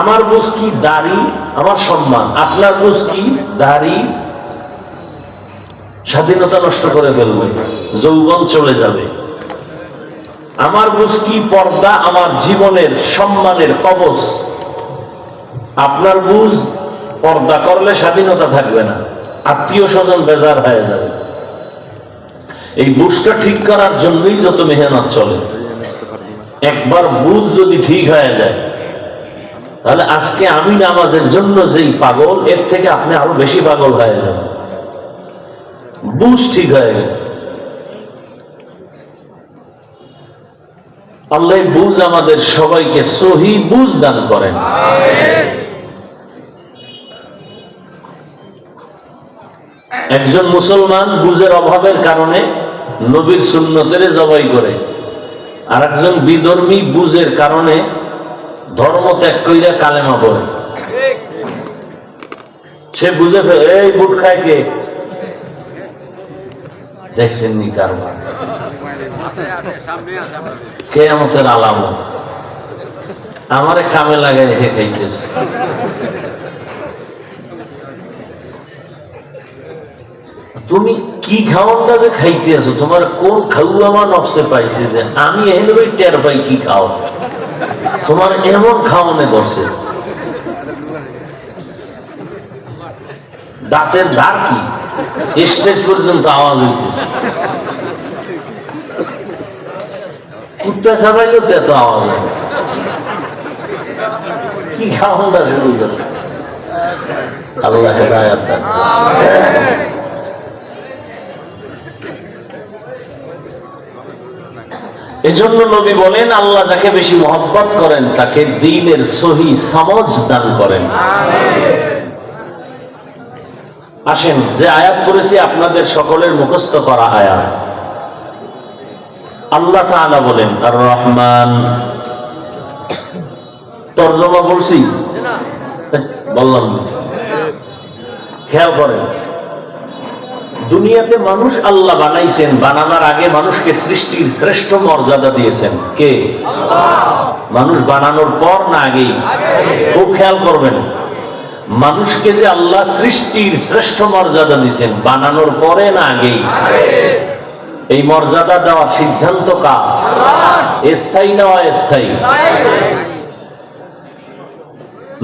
আমার বুঝ কি দাড়ি, আমার সম্মান। আপনার বুঝ কি দাড়ি স্বাধীনতা নষ্ট করে ফেলবে, যৌবন চলে যাবে। আমার বুঝ কি পর্দা আমার জীবনের সম্মানের কবচ। আপনার বুঝ, পর্দা করলে স্বাধীনতা থাকবে না, আত্মীয় স্বজন বেজার হয়ে যাবে। এই বুঝটা ঠিক করার জন্যই যত মেহনত চলে। একবার বুঝ যদি ঠিক হয়ে যায় তাহলে আজকে আমি নামাজের জন্য যেই পাগল, এর থেকে আপনি আরও বেশি পাগল হয়ে যাবেন বুঝ ঠিক হয়ে গেল। আল্লাহ বুঝ আমাদের সবাইকে সহি বুঝ দান করেন। একজন মুসলমান বুঝের অভাবের কারণে নবীর সুন্নতের জবাই করে। আর একজন বিধর্মী বুঝের কারণে ধর্ম ত্যাগ কইরা কালেমা পড়ে। সে বুঝে ফেলে, এই বুট খায় কে? দেখছেন নি কারবার। কে আমাদের আলাম আমারে কামে লাগে হে খাইতেছে। তুমি কি খাওয়ানটা যে খাইতে আছো তোমার কোন খাউ আমার নফসে পাইছে যে আমি এনে টের পাই কি খাও তোমার এমন খাওয়ানে করছে দাঁতের ধার কি? স্টেজ পর্যন্ত আওয়াজ হইতেছে। কুত্তা ছাড়াইলেও তো এত আওয়াজ হয়। কি খাওয়ানটা শুরু করে আল্লাহ দান করুন। এজন্য নবী বলেন আল্লাহ যাকে বেশি মহব্বত করেন তাকে দিনের সহি সমজ দান করেন। আসেন যে আয়াত করেছি আপনাদের সকলের মুখস্থ করা আয়াত। আল্লাহ তাআলা বলেন আর রহমান তর্জমা বলছি? বললাম। খেয়াল করেন। দুনিয়াতে মানুষ আল্লাহ বানাইছেন, বানানোর আগে মানুষকে সৃষ্টির শ্রেষ্ঠ মর্যাদা দিয়েছেন। কে? মানুষ বানানোর পর না আগেই। খুব খেয়াল করবেন, মানুষকে যে আল্লাহ সৃষ্টির শ্রেষ্ঠ মর্যাদা দিয়েছেন, বানানোর পরে না আগেই। এই মর্যাদা দেওয়ার সিদ্ধান্ত কার? স্থায়ী না অস্থায়ী?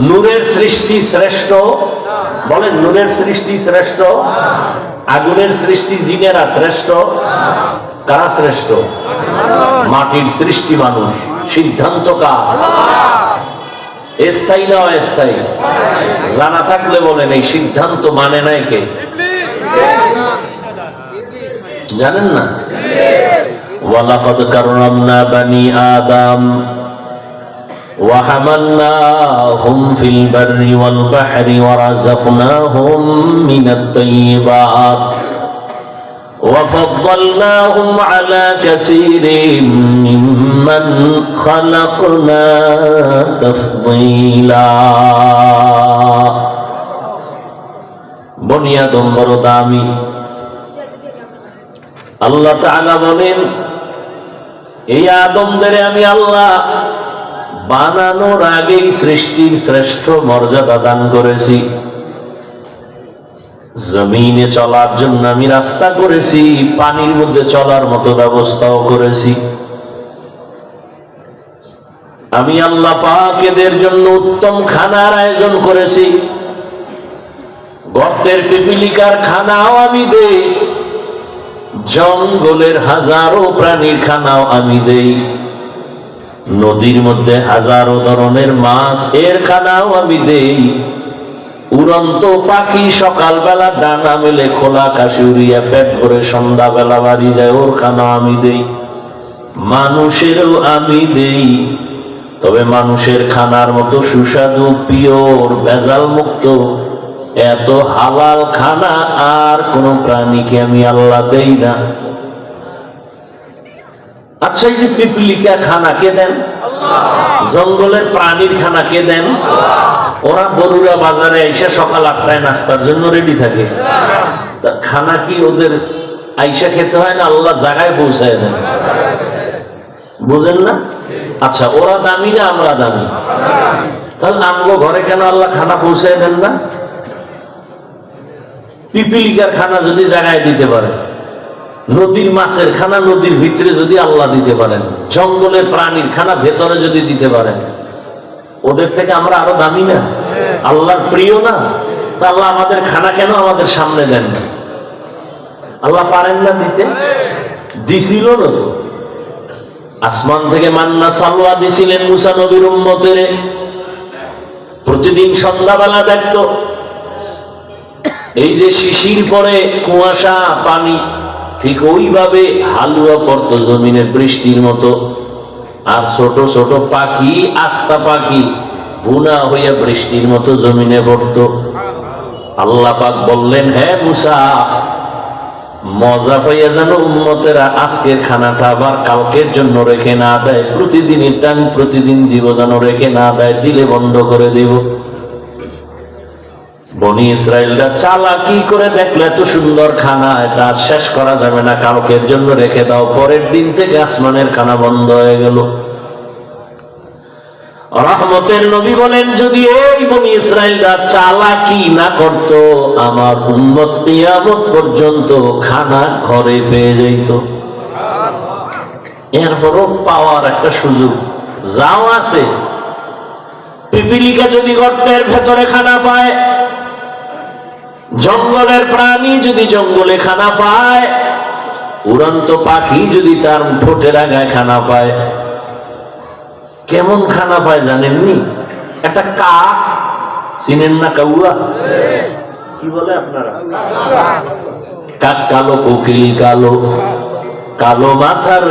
নূরের সৃষ্টি শ্রেষ্ঠ। বলেন, নূরের সৃষ্টি শ্রেষ্ঠ। আগুনের সৃষ্টি জিনেরা শ্রেষ্ঠ? কারা শ্রেষ্ঠ? মাটির সৃষ্টি মানুষ। সিদ্ধান্ত কার? স্থায়ী না অস্থায়ী? জানা থাকলে বলেন, এই সিদ্ধান্ত মানে নাই কে? জানেন না? ওয়ালাকাদ কাররামনা বানি আদম। وحملناهم في البر والبحر ورزقناهم من الطيبات وفضلناهم على كثير ممن خلقنا تفضيلا বনিয়াদম বড় দামি আল্লাহ তাআলা বলেন এই আদমদের আমি আল্লাহ বানানোর আগেই সৃষ্টির শ্রেষ্ঠ মর্যাদা দান করেছি। জমিনে চলার জন্য আমি রাস্তা করেছি, পানির মধ্যে চলার মতো ব্যবস্থাও করেছি। আমি আল্লাহ পাক এদের জন্য উত্তম খানার আয়োজন করেছি। গর্তের পিপিলিকার খানাও আমি দেই। জঙ্গলের হাজারো প্রাণীর খানাও আমি দেই। নদীর মধ্যে হাজারো ধরনের মাছ, এর খানাও আমি দেই। উড়ন্ত পাখি সকালবেলা ডানা মেলে খোলা কাশি উড়িয়া পেট ভরে সন্ধ্যাবেলা বাড়ি যায়, ওর খানা আমি দেই। মানুষেরও আমি দেই। তবে মানুষের খানার মতো সুস্বাদু, পিওর ভেজাল মুক্ত এত হালাল খানা আর কোন প্রাণীকে আমি আল্লাহ দেই না। আচ্ছা এই যে পিপলিকা খানা কে দেন? জঙ্গলের প্রাণীর খানা কে দেন? ওরা বরুরা বাজারে এসে সকাল আটটায় নাস্তার জন্য রেডি থাকে। তা খানা কি ওদের আইসা খেতে হয় না আল্লাহ জায়গায় পৌঁছায় দেন? বুঝেন না? আচ্ছা ওরা দামি না আমরা দামি? তাহলে আমগো ঘরে কেন আল্লাহ খানা পৌঁছায় দেন না? পিপিলিকার খানা যদি জায়গায় দিতে পারে। নদীর মাছের খানা নদীর ভিতরে যদি আল্লাহ দিতে পারেন জঙ্গলের প্রাণীর খানা ভেতরে যদি দিতে পারেন, ওদের থেকে আমরা আরও দামি না? আল্লাহর প্রিয় না? তা আল্লাহ আমাদের খানা কেন আমাদের সামনে দেন না? আল্লাহ পারেন না দিতে? দিছিল না আসমান থেকে মান্না সালোয়া দিছিলেন মুসা নবীর উম্মতের। প্রতিদিন সন্ধ্যাবেলা দেখতো। এই যে শিশির পরে কুয়াশা, পানি ঠিক ওইভাবে হালুয়া পড়ত জমিনে বৃষ্টির মতো। আর ছোট ছোট পাখি, আস্তা পাখি, বুনা হইয়া বৃষ্টির মতো জমিনে পড়ত। আল্লাহ পাক বললেন হ্যাঁ মুসা, মজা পাইয়া যেন উন্মতেরা আজকের খানাটা আবার কালকের জন্য রেখে না দেয়। প্রতিদিন এটা আমি প্রতিদিন দিব যেন রেখে না দেয়, দিলে বন্ধ করে দিব। বনি ইসরায়েলরা চালা কি করে দেখল, এত সুন্দর খানা, এটা শেষ করা যাবে না, কালকের জন্য রেখে দাও, পরের দিন থেকে আসমানের খানা বন্ধ হয়ে গেল। রহমতের নবী বলেন, যদি এই বনি ইসরায়েলরা চালাকি না করত, আমার উন্মত কিয়ামত পর্যন্ত খানা ঘরে পেয়ে যেত এরপরও পাওয়ার একটা সুযোগ, যাও আছে। পিপিলিকা যদি গর্তের ভেতরে খানা পায় জঙ্গলের প্রাণী যদি জঙ্গলে খানা পায়, উড়ন্ত পাখি যদি তার ঠোঁটের আগায় খানা পায়, কেমন খানা পায় জানেননি? একটা কাক, চিনেন না কাউয়া কি বলে আপনারা? কাক কালো, কোকিল কালো কালো মাথার